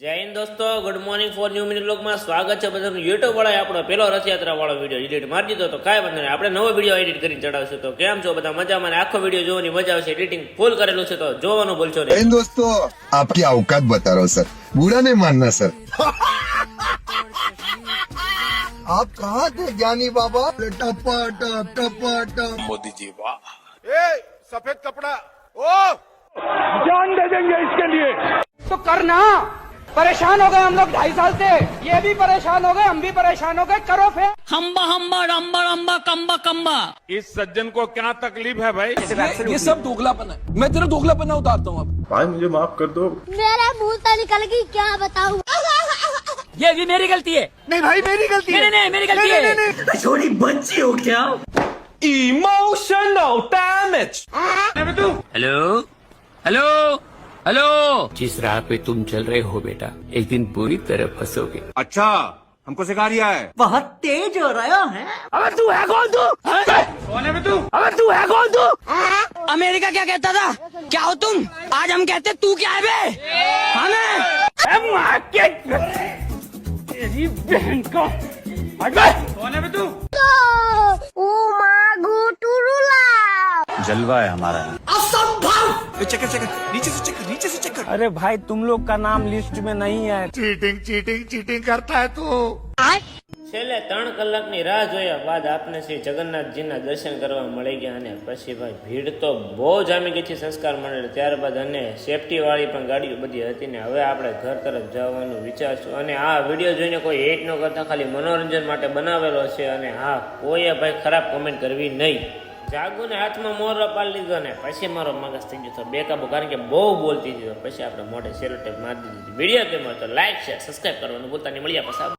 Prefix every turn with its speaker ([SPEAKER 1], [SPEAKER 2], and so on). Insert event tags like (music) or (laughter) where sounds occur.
[SPEAKER 1] જય હિન્દ દોસ્તો good morning four new minute બ્લોગમાં સ્વાગત છે બધાનું યુટ્યુબ વાળા આપણો પહેલો રથયાત્રા વાળો વીડિયો એડિટ મારી દીધો તો કાંઈ વાંધો નહીં. આપણે નવો વીડિયો એડિટ કરીને ચડાવશું. તો કેમ છો બધા મજામાં? આખો વીડિયો જોવાની મજા આવશે. એડિટિંગ ફૂલ કરેલું છે તો જોવાનું ભૂલશો નહીં.
[SPEAKER 2] દોસ્તો આપકી औकात બતા રહો સર. બુરા નહીં માનના સર. (laughs) આપ કહા થે જ્ઞાની બાબા? ટપ ટપ ટપ ટપ મોદીજી
[SPEAKER 3] વાહ. એ સફેદ કપડા.
[SPEAKER 4] ઓ! જાન દે દેંગે इसके लिए। तो करना परेशान हो गए हम लोग ढाई साल से। ये भी परेशान हो गए हम भी परेशान हो गए। करो फिर।
[SPEAKER 5] हम्बा हम्बा रंबा रंबा कम्बा कंबा
[SPEAKER 3] इस सज्जन को क्या तकलीफ़ है भाई?
[SPEAKER 6] ये ये सब दोगलापन है। मैं तेरा दोगलापन उतारता हूँ अब।
[SPEAKER 7] भाई मुझे माफ़ कर दो।
[SPEAKER 8] मेरा भूलता निकल गई क्या बताऊँ?
[SPEAKER 5] ये भी मेरी गलती है। नहीं भाई मेरी गलती नहीं नहीं मेरी गलती है। छोटी बच्ची हो क्या?
[SPEAKER 6] Emotional damage
[SPEAKER 5] hello hello hello. जिस राह पे तुम चल रहे हो बेटा एक दिन बुरी तरह फंसोगे।
[SPEAKER 3] अच्छा हमको सिखा रिया है।
[SPEAKER 5] बहुत तेज हो रहा है। अबे तू है कौन तू? कौन है तू। अबे तू है कौन तू? अमेरिका क्या कहता था? क्या हो तुम? आज हम कहते तू क्या है बे? हमें। मार के तेरी बहन को हट बे। कौन है चेकर
[SPEAKER 8] चेकर नीचे से चेकर नीचे से चेकर
[SPEAKER 4] अरे भाई तुम लोग का नाम लिस्ट में नहीं है।
[SPEAKER 3] चीटिंग चीटिंग चीटिंग करता है तू।
[SPEAKER 1] છેલ્લે ત્રણ કલાકની રાહ જોયા બાદ આપને શ્રી જગન્નાથજીના દર્શન કરવા મળી ગયા અને પછી ભાઈ ભીડ તો બહુ જામી ગઈ છે સંસ્કાર મંડળ. ત્યારબાદ અને સેફટીવાળી પણ ગાડીઓ બધી હતી ને હવે આપણે ઘર તરફ જવાનું વિચારશું. અને આ વીડિયો જોઈને કોઈ હેટ ન કરતા ખાલી મનોરંજન માટે બનાવેલો છે અને હા કોઈએ ભાઈ ખરાબ કોમેન્ટ કરવી નહીં. જાગુને હાથમાં મોરો પાડી લીધો ને પછી મારો મગજ થઈ ગયો બેકાબુ, કારણ કે બહુ બોલતી તો પછી આપણે સેલો ટેપ મારી દીધી. વીડિયો ગમ્યો તો લાઈક શેર સબસ્ક્રાઈબ કરવાનું ભૂલતા નહીં. મળ્યા પછી